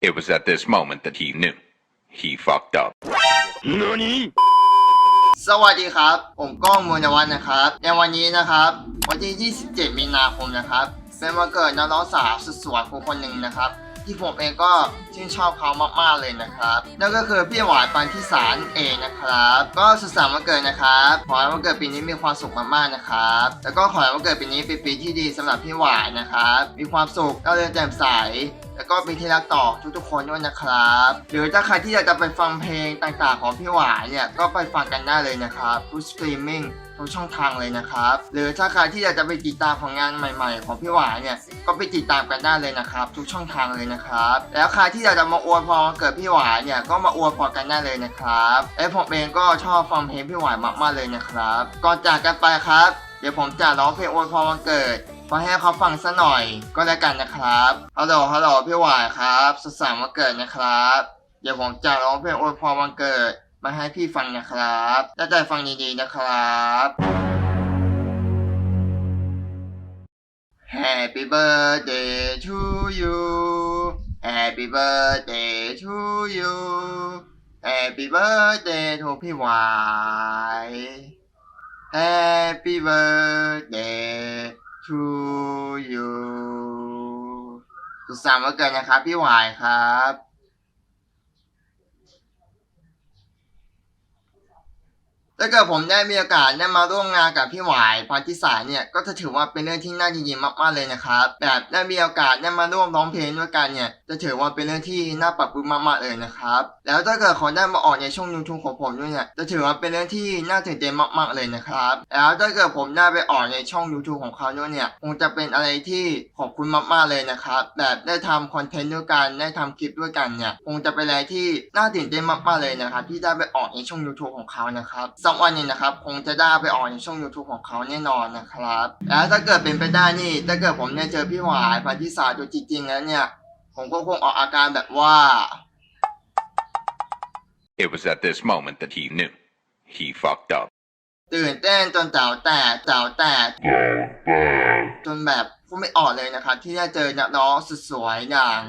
It was at this moment that he knew. He fucked up. สวัสดีครับ ผมก้องมูลนวัฒน์นะครับ ในวันนี้นะครับ วันที่ 27 มีนาคมนะครับ เป็นวันเกิดน้องๆสาวสุดสวยคนคนหนึ่งนะครับ ที่ผมเองก็ชื่นชอบเขามากๆเลยนะครับนั่นก็คือพี่หวายปันทิสารเองนะครับ ก็สุดสานวันเกิดนะครับขอให้วันเกิดปีนี้มีความสุขมากๆนะครับแล้วก็ขอให้วันเกิดปีนี้เป็นปีที่ดีสำหรับพี่หวายนะครับมีความสุขก็เริญแจ่มใสแล้วก็เป็นที่รักต่อทุกๆคนด้วยนะครับ หรือถ้าใครที่อยากจะไปฟังเพลงต่างๆของพี่หวายเนี่ยก็ไปฟังกันได้เลยนะครับทุกสตรีมมิ่ง ทุกช่องทางเลยนะครับ หรือถ้าใครที่อยากจะไปติดตามผลงานใหม่ ๆ ของพี่หวายเนี่ย ก็ไปติดตามกันได้เลยนะครับ ทุกช่องทางเลยนะครับ แล้วใครที่อยากจะมาอวยพรเกิดพี่หวายเนี่ย ก็มาอวยพรกันได้เลยนะครับและผมเองก็ชอบฟังเพลงพี่หวายมากๆเลยนะครับ ก่อนจากกันไปครับ เดี๋ยวผมจะร้องเพลงอวยพรวันเกิดมาให้เขาฟังซะหน่อยก็แล้วกันนะครับ ฮัลโหล ฮัลโหล พี่หวายครับ สุดสันต์วันเกิดนะครับ เดี๋ยวผมจะร้องเพลงอวยพรวันเกิด มาให้พี่ฟังนะครับตั้งใจฟังดีๆนะครับ Happy birthday to you Happy birthday to you Happy birthday to พี่วาย Happy birthday to you สุดสันต์วันเกิดนะครับพี่วายครับ ถ้าเกิดผมได้มีโอกาสได้มาร่วมงานกับพี่หวายพรทิสาเนี่ยก็จะถือว่าเป็นเรื่องที่น่ายินดีมากๆเลยนะครับแบบได้มีโอกาสได้มาร่วมร้องเพลงด้วยกันเนี่ยจะถือว่าเป็นเรื่องที่น่าปรับปรื้มมากๆเลยนะครับแล้วถ้าเกิดเขาได้มาออกในช่อง YouTube ของผมด้วยเนี่ยจะถือว่าเป็นเรื่องที่น่าตื่นเต้นมากๆเลยนะครับแล้วถ้าเกิดผมได้ไปออกในช่อง YouTube ของเขาด้วยเนี่ยคงจะเป็นอะไรที่ขอบคุณมากๆเลยนะครับแบบได้ทำคอนเทนต์ด้วยกันได้ทำคลิปด้วยกันเนี่ยคงจะเป็นอะไรที่น่าตื่นเต้นมากๆเลยนะครับที่ได้ไปออกในช่อง YouTube ของเขานะครับสักวันหนึงนะครับ คงจะได้ไปออกในช่อง YouTube ของเขาแน่นอนนะครับ แล้วถ้าเกิดเป็นไปได้นี่ ถ้าเกิดผมได้เจอพี่หวายพันธิสาตัวจริงๆแล้วเนี่ย ผมก็คงออกอาการแบบว่า It was at this moment that he knew. He fucked up. ตื่นเต้นจนเจ้าแตกเจ้าแตกจนแบบพูดไม่ออกเลยนะครับ ที่ได้เจอนักร้องสุดสวยอย่าง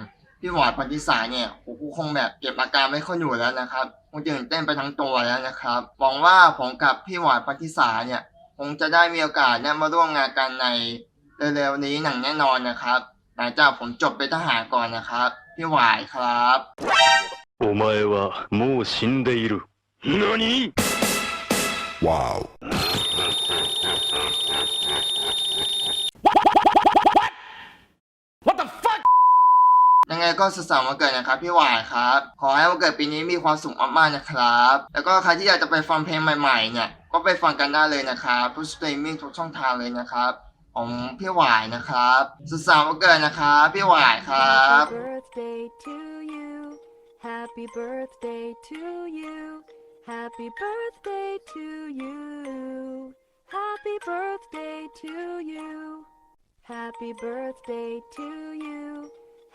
พี่หวายพันธิสายเนี่ยโอ้โหคงแบบเก็บอาการไม่ค่อยอยู่แล้วนะครับ คงตื่นเต้นไปทั้งตัวแล้วนะครับหวังว่าผมกับพี่หวายพันธิสายเนี่ยคงจะได้มีโอกาสได้มาร่วมงานกันในเร็วๆนี้หนังแน่นอนนะครับหลังจากผมจบเป็นทหารก่อนนะครับ พี่หวายครับ お前はもう死んでいる。何 Wow. ยัง ไงก็สุขสันต์วันเกิดนะครับพี่หวายครับ ขอให้วันเกิดปีนี้มีความสุขมากๆนะครับ แล้วก็ใครที่อยากจะไปฟังเพลงใหม่ๆเนี่ยก็ไปฟังกันได้เลยนะครับทุกสตรีมมิ่งทุกช่องทางเลยนะครับ ของพี่หวายนะครับ สุขสันต์วันเกิดนะครับพี่หวายครับ Happy birthday to you. Happy birthday to you. Happy birthday to you. Happy birthday to you.